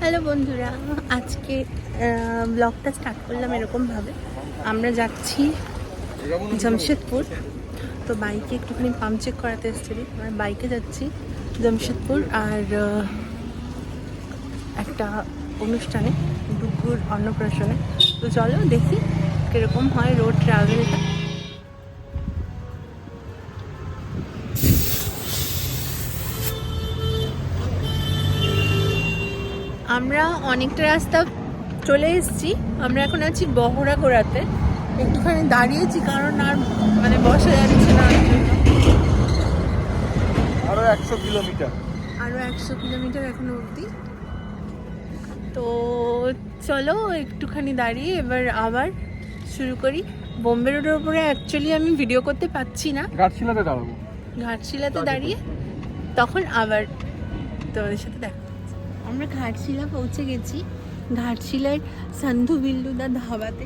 Hello বন্ধুরা, আজকে ব্লগটা স্টার্ট করলাম এরকমভাবে। আমরা যাচ্ছি জামশেদপুর। তো বাইকে একটুখানি পাম্প চেক করাতে এসেছিলি। আমরা বাইকে যাচ্ছি জামশেদপুর। আর একটা অনুষ্ঠানে ডুকুর অন্নপ্রাশনে। তো চলো দেখি কীরকম হয় রোড ট্রাভেলটা আমরা অনেকটা রাস্তা চলে এসেছি। আমরা এখন আছি বহরা গোড়াতে একটুখানি দাঁড়িয়েছি কারণ আর মানে বসা যাচ্ছে না আরও একশো কিলোমিটার। আরও একশো কিলোমিটার এখনও অবধি। তো চলো একটুখানি দাঁড়িয়ে এবার আবার শুরু করি। বোম্বে রোডের উপরে অ্যাকচুয়ালি আমি ভিডিও করতে পাচ্ছি না। ঘাটশিলাতে দাঁড়াবো। ঘাটশিলাতে দাঁড়িয়ে তখন আবার তোমাদের সাথে দেখা। আমরা ঘাটশিলা পৌঁছে গেছি। ঘাটশিলার সান্ধু বিল্লুদা ধাবাতে।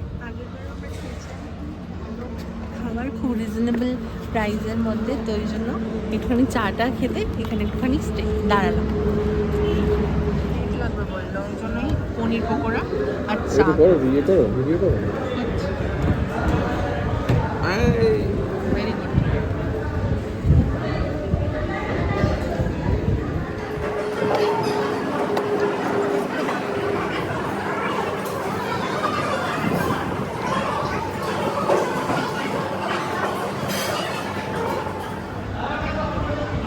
খাবার খুব রিজনেবল প্রাইসের মধ্যে তো ওই জন্য একটুখানি চাটা খেতে এখানে একটুখানি স্টে দাঁড়ালাম। বলল ওই জন্যই পনির পকোড়া আর চা। করো ভিডিও করো ভিডিও করো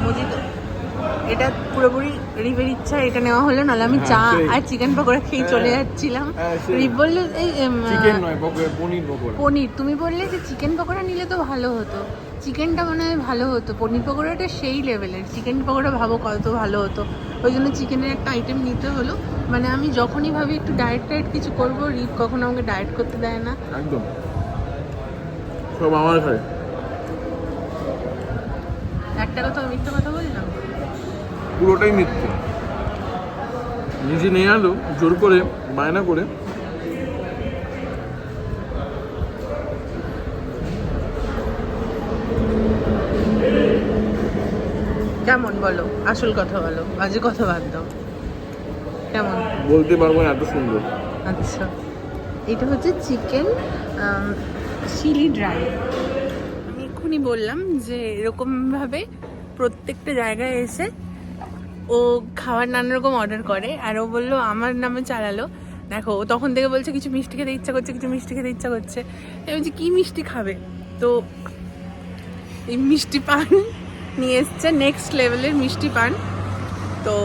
মজিতো এটা পুরোপুরি রিভের ইচ্ছা এটা নেওয়া হলো নাহলে আমি হ্যাঁ, চা আর চিকেন পকোড়া খেয়ে চলে হ্যাঁ, যাচ্ছিলাম। হ্যাঁ, রিভ বলল এই চিকেন নয় পনির পকোড়া। পনির। তুমি বললে যে চিকেন পকোড়া নিলে তো ভালো হতো। চিকেনটা মনে হয় ভালো হতো। পনির পকোড়াটা সেই লেভেলের চিকেন পকোড়া ভাবো কত ভালো হতো। ওই জন্য চিকেনের একটা আইটেম নিতে হলো। মানে আমি যখনই ভাবি একটু ডায়েট টায়েট কিছু করব রিপ কখনো আমাকে ডায়েট করতে দেয় না। একদম। সব আমার খায় একটা কথা মিথ্যা কথা বললাম পুরোটাই মিথ্যে। নিজে নিয়ে আলো জোর করে বায়না করে। কেমন বলো? আসল কথা বলো বাজে কথা বাদ দাও। কেমন? বলতে পারব না এত সুন্দর। আচ্ছা। এটা হচ্ছে চিকেন চিলি ড্রাই। আমি বললাম যে এরকমভাবে প্রত্যেকটা জায়গায় এসে ও খাবার নানা রকম অর্ডার করে, আর ও বলল আমার নামে চালালো। দেখো, ও তখন থেকে বলছে কিছু মিষ্টি খেতে ইচ্ছা করছে, কিছু মিষ্টি খেতে ইচ্ছা করছে। আমি বলছি, কী মিষ্টি খাবে? তো এই মিষ্টি পান নিয়ে এসছে নেক্সট লেভেলের মিষ্টি পান। তো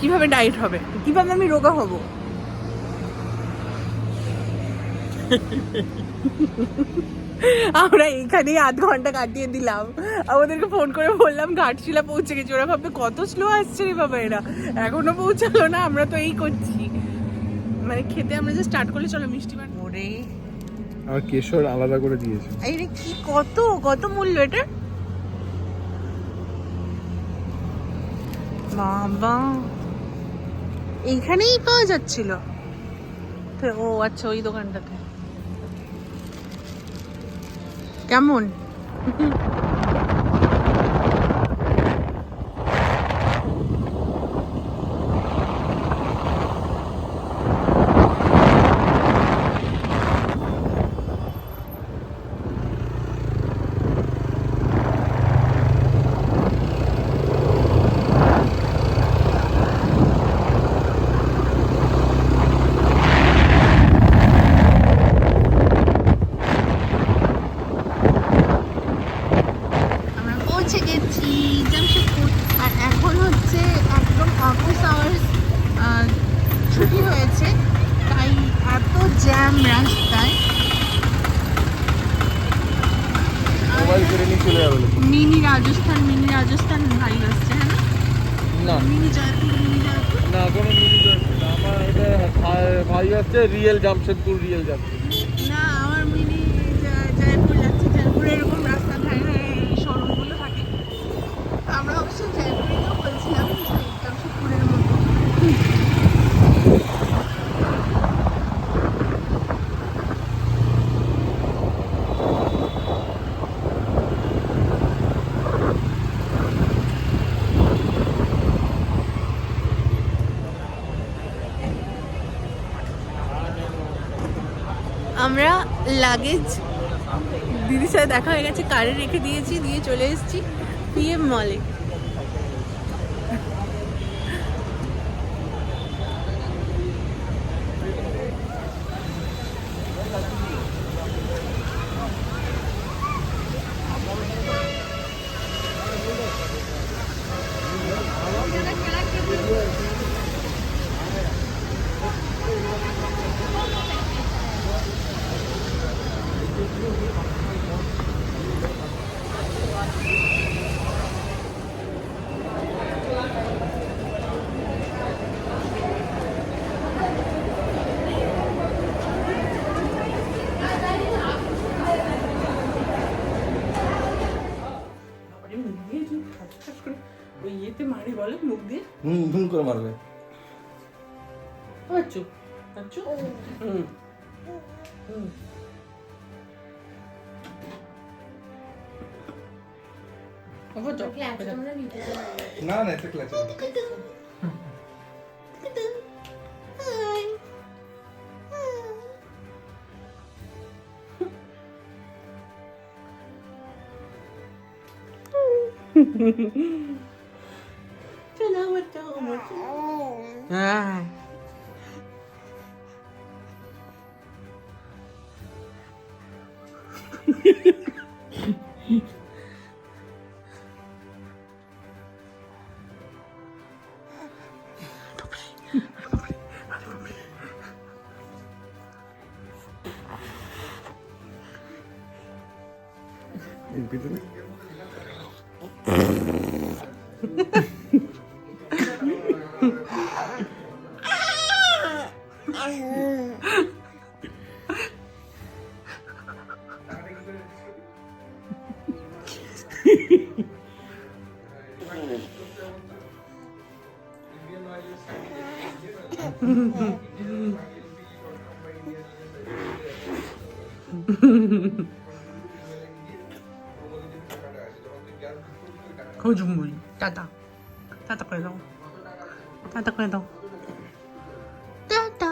কীভাবে ডায়েট হবে? কীভাবে আমি রোগা হব? আমরা এখানেই আধ ঘণ্টা কাটিয়ে দিলাম। আমাদেরকে ফোন করে বললাম ঘাটশিলা পৌঁছে গেছি। ওরা ভাববে কত স্লো আসছে রে বাবা এরা। এখনও পৌঁছালো না আমরা তো এই করছি। মানে খেতে আমরা যে স্টার্ট করলে চলো মিষ্টি পান ওরে। আর কেশর আলাদা করে দিয়েছে। এই রে কি কত কত মূল্য এটা? বাবা। এইখানেই পাওয়া যাচ্ছিল। তো ও আচ্ছা ওই দোকানটাতে। কেমন আমরা পৌঁছে গেছি জামশেদপুর আর এখন হচ্ছে একদম অফিস আওয়ার্স ছুটি হয়েছে তাই এত জ্যাম রাস্তায় মোবাইল কেড়ে নিয়ে চলে যাবে লোক। মিনি রাজস্থান মিনি রাজস্থান ভাই আসছে হ্যাঁ না? মিনি জয়পুর মিনি জয়পুর না কোনো মিনি না আমার এটা ভাই- যাচ্ছে রিয়েল জামশেদপুর রিয়েল যাচ্ছে না আমার মিনি জয়পুর যাচ্ছে জয়পুরে এরকম রাস্তার ধারে ধারে এই শোরুমগুলো থাকে আমরা অবশ্য জয়পুরেও বলছিলাম জামশেদপুরের মতো আমরা লাগেজ দিদির সাথে দেখা হয়ে গেছে কারে রেখে দিয়েছি, দিয়ে চলে এসেছি পিএম মলে করে মারবে আচ্ছা আচ্ছা হুম হুম ওগো তো না না এটা ক্লাস হ্যাঁ Mm-hmm. ভিতরে হজুমুড়ি টাটা টাটা করে দাও টাটা করে দাও টাটা